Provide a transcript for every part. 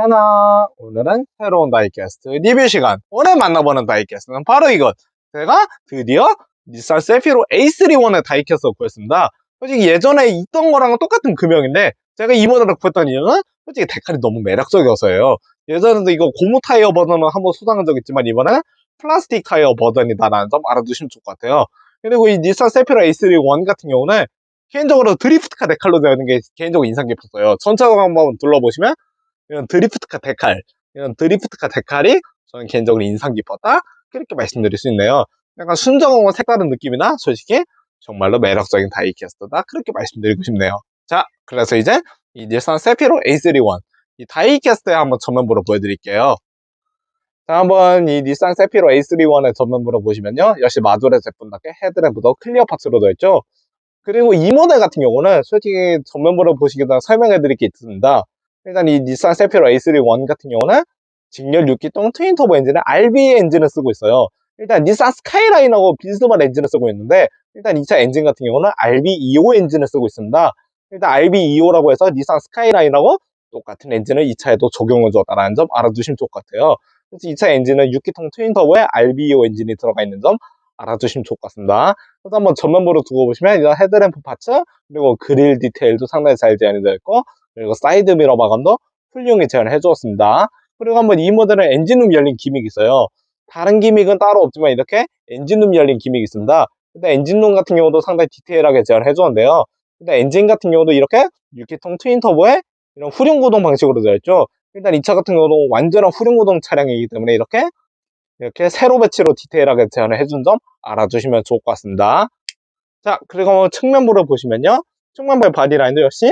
세나. 오늘은 새로운 다이캐스트 리뷰 시간. 오늘 만나보는 다이캐스트는 바로 이것. 제가 드디어 닛산 세피로 A31의 다이캐스트를 구했습니다. 솔직히 예전에 있던 거랑은 똑같은 금형인데 제가 이 모델을 구했던 이유는 솔직히 데칼이 너무 매력적이어서예요. 예전에도 이거 고무 타이어 버전을 한번 소장한 적 있지만 이번에는 플라스틱 타이어 버전이다라는 점 알아두시면 좋을 것 같아요. 그리고 이 닛산 세피로 A31 같은 경우는 개인적으로 드리프트카 데칼로 되어 있는 게 개인적으로 인상 깊었어요. 전차도 한번 둘러보시면 이런 드리프트카 데칼, 이런 드리프트카 데칼이 저는 개인적으로 인상 깊었다. 그렇게 말씀드릴 수 있네요. 약간 순정한 색다른 느낌이나 솔직히 정말로 매력적인 다이캐스트다. 그렇게 말씀드리고 싶네요. 자, 그래서 이제 이 닐산 세피로 A31 이 다이캐스트의 한번 전면부를 보여드릴게요. 자, 한번 이 닛산 세피로 A31의 전면부를 보시면요. 역시 마조레 제품답게 헤드램프도 클리어 파츠로 되어 있죠. 그리고 이 모델 같은 경우는 솔직히 전면부를 보시기 전에 설명해 드릴 게 있습니다. 일단 이 닛산 세피로 A31 같은 경우는 직렬 6기통 트윈 터보 엔진에 RB 엔진을 쓰고 있어요. 일단 닛산 스카이라인하고 비슷한 엔진을 쓰고 있는데 일단 이차 엔진 같은 경우는 RB25 엔진을 쓰고 있습니다. 일단 RB25라고 해서 닛산 스카이라인하고 똑같은 엔진을 이 차에도 적용해 줬다는 점 알아두시면 좋을 것 같아요. 그래서 이차 엔진은 6기통 트윈 터보에 RB25 엔진이 들어가 있는 점 알아두시면 좋을 것 같습니다. 그래서 한번 전면부로 두고 보시면 이런 헤드램프 파츠 그리고 그릴 디테일도 상당히 잘 제한이 되어 있고 그리고 사이드 미러 마감도 훌륭히 제한을 해주었습니다. 그리고 한번 이 모델은 엔진룸 열린 기믹이 있어요. 다른 기믹은 따로 없지만 이렇게 엔진룸 열린 기믹이 있습니다. 근데 엔진룸 같은 경우도 상당히 디테일하게 제한을 해주었는데요. 근데 엔진 같은 경우도 이렇게 6기통 트윈 터보에 이런 후륜 구동 방식으로 되어 있죠. 일단 이 차 같은 경우도 완전한 후륜 구동 차량이기 때문에 이렇게 이렇게 세로 배치로 디테일하게 제한을 해준 점 알아주시면 좋을 것 같습니다. 자, 그리고 측면부를 보시면요. 측면부의 바디라인도 역시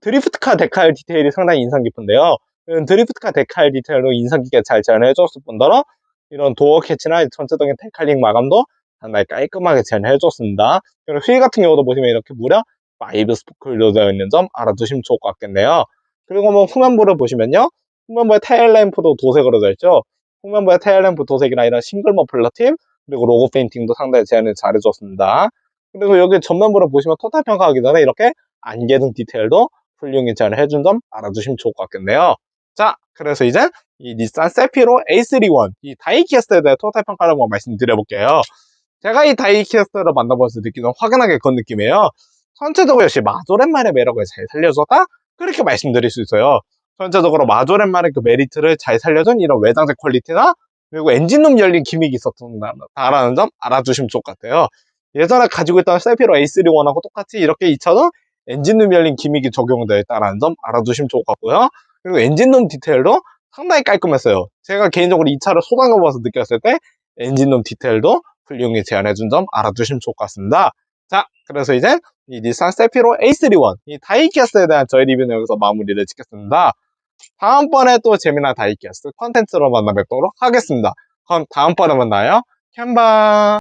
드리프트카 데칼 디테일이 상당히 인상 깊은데요. 이런 드리프트카 데칼 디테일로 인상 깊게 잘 제한을 해줬을 뿐더러 이런 도어 캐치나 전체적인 데칼링 마감도 상당히 깔끔하게 제한을 해줬습니다. 그리고 휠 같은 경우도 보시면 이렇게 무려 5 스포클로 되어 있는 점 알아두시면 좋을 것 같겠네요. 그리고 뭐 후면부를 보시면요. 후면부의 테일 램프도 도색으로 되어 있죠. 후면부의 테일 램프 도색이나 이런 싱글 머플러 팁 그리고 로고 페인팅도 상당히 제안을 잘해줬습니다. 그리고 여기 전면부를 보시면 토탈 평가하기 전에 이렇게 안개등 디테일도 훌륭히 제안을 해준 점 알아두시면 좋을 것 같겠네요. 자, 그래서 이제 이 닛산 세피로 A31 이 다이캐스트에 대해 토탈 평가를 한번 말씀드려볼게요. 제가 이 다이캐스트를 만나보면서 느끼는 확연하게 그런 느낌이에요. 전체적으로 역시 마조렛말의 매력을 잘 살려줬다? 그렇게 말씀드릴 수 있어요. 전체적으로 마조렛말의 그 메리트를 잘 살려준 이런 외장재 퀄리티나 그리고 엔진룸 열린 기믹이 있었다라는 점 알아주시면 좋을 것 같아요. 예전에 가지고 있던 세피로 A31하고 똑같이 이렇게 이 차도 엔진룸 열린 기믹이 적용되어 있다는 점 알아두시면 좋을 것 같고요. 그리고 엔진룸 디테일도 상당히 깔끔했어요. 제가 개인적으로 이 차를 소방해보면서 느꼈을 때 엔진룸 디테일도 훌륭히 제안해준 점 알아두시면 좋을 것 같습니다. 자, 그래서 이제 이 닛산 세피로 A31 이 다이캐스트에 대한 저희 리뷰는 여기서 마무리를 짓겠습니다. 다음번에 또 재미난 다이캐스트 컨텐츠로 만나 뵙도록 하겠습니다. 그럼 다음번에 만나요. 캔바